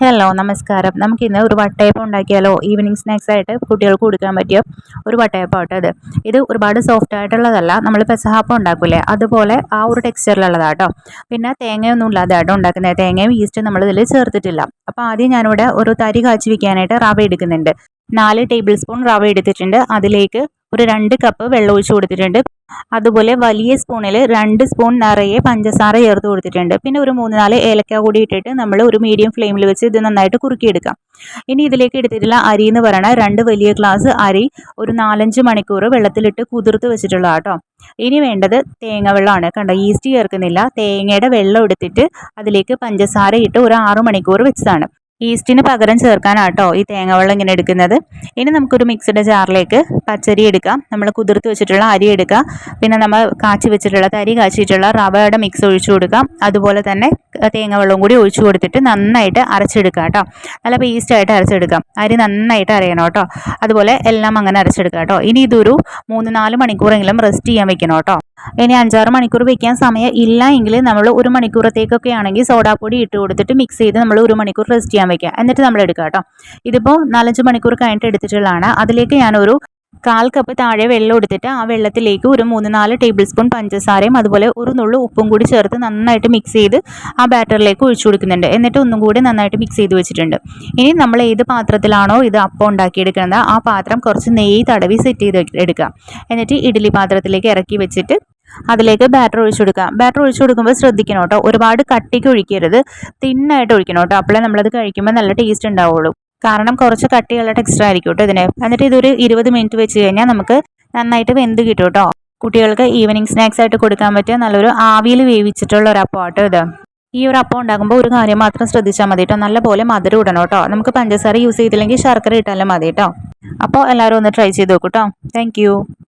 Hello നമസ്കാരം. നമുക്കിന്ന് ഒരു വട്ടയപ്പം ഉണ്ടാക്കിയാലോ? ഈവനിങ് സ്നാക്സ് ആയിട്ട് കുട്ടികൾക്ക് കൊടുക്കാൻ പറ്റിയ ഒരു വട്ടയപ്പം ആട്ടോ ഇത്. ഇത് ഒരുപാട് സോഫ്റ്റ് ആയിട്ടുള്ളതല്ല. നമ്മൾ പെസഹാപ്പം ഉണ്ടാക്കൂലേ? അതുപോലെ ആ ഒരു ടെക്സ്ചറിലുള്ളതാട്ടോ പിന്നെ തേങ്ങയൊന്നും ഇല്ലാതെ ഉണ്ടാക്കുന്നത് തേങ്ങയും ഈസ്റ്റും നമ്മൾ ഇതിൽ ചേർത്തിട്ടില്ല. അപ്പോൾ ആദ്യം ഞാനിവിടെ ഒരു തരി കാച്ചി വയ്ക്കാനായിട്ട് റവ എടുക്കുന്നുണ്ട്. നാല് ടേബിൾ സ്പൂൺ റവ എടുത്തിട്ടുണ്ട്. അതിലേക്ക് ഒരു രണ്ട് കപ്പ് വെള്ളം ഒഴിച്ച് കൊടുത്തിട്ടുണ്ട്. അതുപോലെ വലിയ സ്പൂണിൽ രണ്ട് സ്പൂൺ നിറയെ പഞ്ചസാര ചേർത്ത് കൊടുത്തിട്ടുണ്ട്. പിന്നെ ഒരു മൂന്ന് നാല് ഏലക്ക കൂടി ഇട്ടിട്ട് നമ്മൾ ഒരു മീഡിയം ഫ്ലെയിമിൽ വെച്ച് ഇത് നന്നായിട്ട് കുറുക്കിയെടുക്കാം. ഇനി ഇതിലേക്ക് എടുത്തിട്ടുള്ള അരി എന്ന് പറയുന്നത് രണ്ട് വലിയ ഗ്ലാസ് അരി ഒരു നാലഞ്ച് മണിക്കൂർ വെള്ളത്തിലിട്ട് കുതിർത്ത് വെച്ചിട്ടുള്ള കേട്ടോ ഇനി വേണ്ടത് തേങ്ങ വെള്ളമാണ്. കണ്ടോ ഈസ്റ്റ് ചേർക്കുന്നില്ല. തേങ്ങയുടെ വെള്ളം എടുത്തിട്ട് അതിലേക്ക് പഞ്ചസാര ഇട്ട് ഒരു ആറു മണിക്കൂർ വെച്ചതാണ്. ഈസ്റ്റിന് പകരം ചേർക്കാനാണ് ചേർക്കാനാട്ടോ ഈ തേങ്ങവെള്ളം ഇങ്ങനെ എടുക്കുന്നത്. ഇനി നമുക്കൊരു മിക്സിയുടെ ജാറിലേക്ക് പച്ചരി എടുക്കാം. നമ്മൾ കുതിർത്ത് വെച്ചിട്ടുള്ള അരി എടുക്കാം. പിന്നെ നമ്മൾ കാച്ചി വെച്ചിട്ടുള്ള തരി കാച്ചിട്ടുള്ള റവയുടെ മിക്സ് ഒഴിച്ചു കൊടുക്കാം. അതുപോലെ തന്നെ തേങ്ങവെള്ളവും കൂടി ഒഴിച്ചു കൊടുത്തിട്ട് നന്നായിട്ട് അരച്ചെടുക്കാം കേട്ടോ. നല്ല പേസ്റ്റായിട്ട് അരച്ചെടുക്കാം. അരി നന്നായിട്ട് അരയണം കേട്ടോ. അതുപോലെ എല്ലാം അങ്ങനെ അരച്ചെടുക്കാം കേട്ടോ. ഇനി ഇതൊരു മൂന്ന് നാല് മണിക്കൂറെങ്കിലും റെസ്റ്റ് ചെയ്യാൻ വെക്കണം കേട്ടോ. ഇനി അഞ്ചാറ് മണിക്കൂർ വെക്കാൻ സമയം ഇല്ല എങ്കിൽ നമ്മൾ ഒരു മണിക്കൂറത്തേക്കൊക്കെ ആണെങ്കിൽ സോഡാപ്പൊടി ഇട്ട് കൊടുത്തിട്ട് മിക്സ് ചെയ്ത് നമ്മൾ ഒരു മണിക്കൂർ റെസ്റ്റ് ചെയ്യാൻ വെക്കുക എന്നിട്ട് നമ്മൾ എടുക്കുക കേട്ടോ. ഇതിപ്പോൾ നാലഞ്ച് മണിക്കൂർ കഴിഞ്ഞിട്ട് എടുത്തിട്ടുള്ളതാണ്. അതിലേക്ക് ഞാനൊരു കാൽ കപ്പ് താഴെ വെള്ളം എടുത്തിട്ട് ആ വെള്ളത്തിലേക്ക് ഒരു മൂന്ന് നാല് ടേബിൾ സ്പൂൺ പഞ്ചസാരയും അതുപോലെ ഒരു നുള്ളു ഉപ്പും കൂടി ചേർത്ത് നന്നായിട്ട് മിക്സ് ചെയ്ത് ആ ബാറ്ററിലേക്ക് ഒഴിച്ചു കൊടുക്കുന്നുണ്ട്. എന്നിട്ട് ഒന്നും കൂടി നന്നായിട്ട് മിക്സ് ചെയ്ത് വെച്ചിട്ടുണ്ട്. ഇനി നമ്മൾ ഏത് പാത്രത്തിലാണോ ഇത് അപ്പം ഉണ്ടാക്കിയെടുക്കുന്നത് ആ പാത്രം കുറച്ച് നെയ്യ് തടവി സെറ്റ് ചെയ്ത് എടുക്കുക എന്നിട്ട് ഇഡ്ഡലി പാത്രത്തിലേക്ക് ഇറക്കി വെച്ചിട്ട് അതിലേക്ക് ബാറ്റർ ഒഴിച്ചു കൊടുക്കുക. ബാറ്റർ ഒഴിച്ചു കൊടുക്കുമ്പോൾ ശ്രദ്ധിക്കണം കേട്ടോ. ഒരുപാട് കട്ടിക്ക് ഒഴിക്കരുത്. തിന്നായിട്ട് ഒഴിക്കണം കേട്ടോ. അപ്പോഴേ നമ്മളത് കഴിക്കുമ്പോൾ നല്ല ടേസ്റ്റ് ഉണ്ടാവുള്ളൂ. കാരണം കുറച്ച് കട്ടിയുള്ള ടെക്സ്റ്റർ ആയിരിക്കും കേട്ടോ ഇതിന്. എന്നിട്ട് ഇതൊരു ഇരുപത് മിനിറ്റ് വെച്ച് കഴിഞ്ഞാൽ നമുക്ക് നന്നായിട്ട് വെന്ത് കിട്ടും കേട്ടോ. കുട്ടികൾക്ക് ഈവനിങ് സ്നാക്സ് ആയിട്ട് കൊടുക്കാൻ പറ്റിയ നല്ലൊരു ആവിയിൽ വേവിച്ചിട്ടുള്ള ഒരു അപ്പം കേട്ടോ ഇത്. ഈ ഒരു അപ്പം ഉണ്ടാകുമ്പോൾ ഒരു കാര്യം മാത്രം ശ്രദ്ധിച്ചാൽ മതി കേട്ടോ. നല്ലപോലെ മധുരം ഇടണം കേട്ടോ. നമുക്ക് പഞ്ചസാര യൂസ് ചെയ്തില്ലെങ്കിൽ ശർക്കര ഇട്ടാലും മതി കേട്ടോ. അപ്പോൾ എല്ലാവരും ഒന്ന് ട്രൈ ചെയ്ത് നോക്കൂട്ടോ താങ്ക്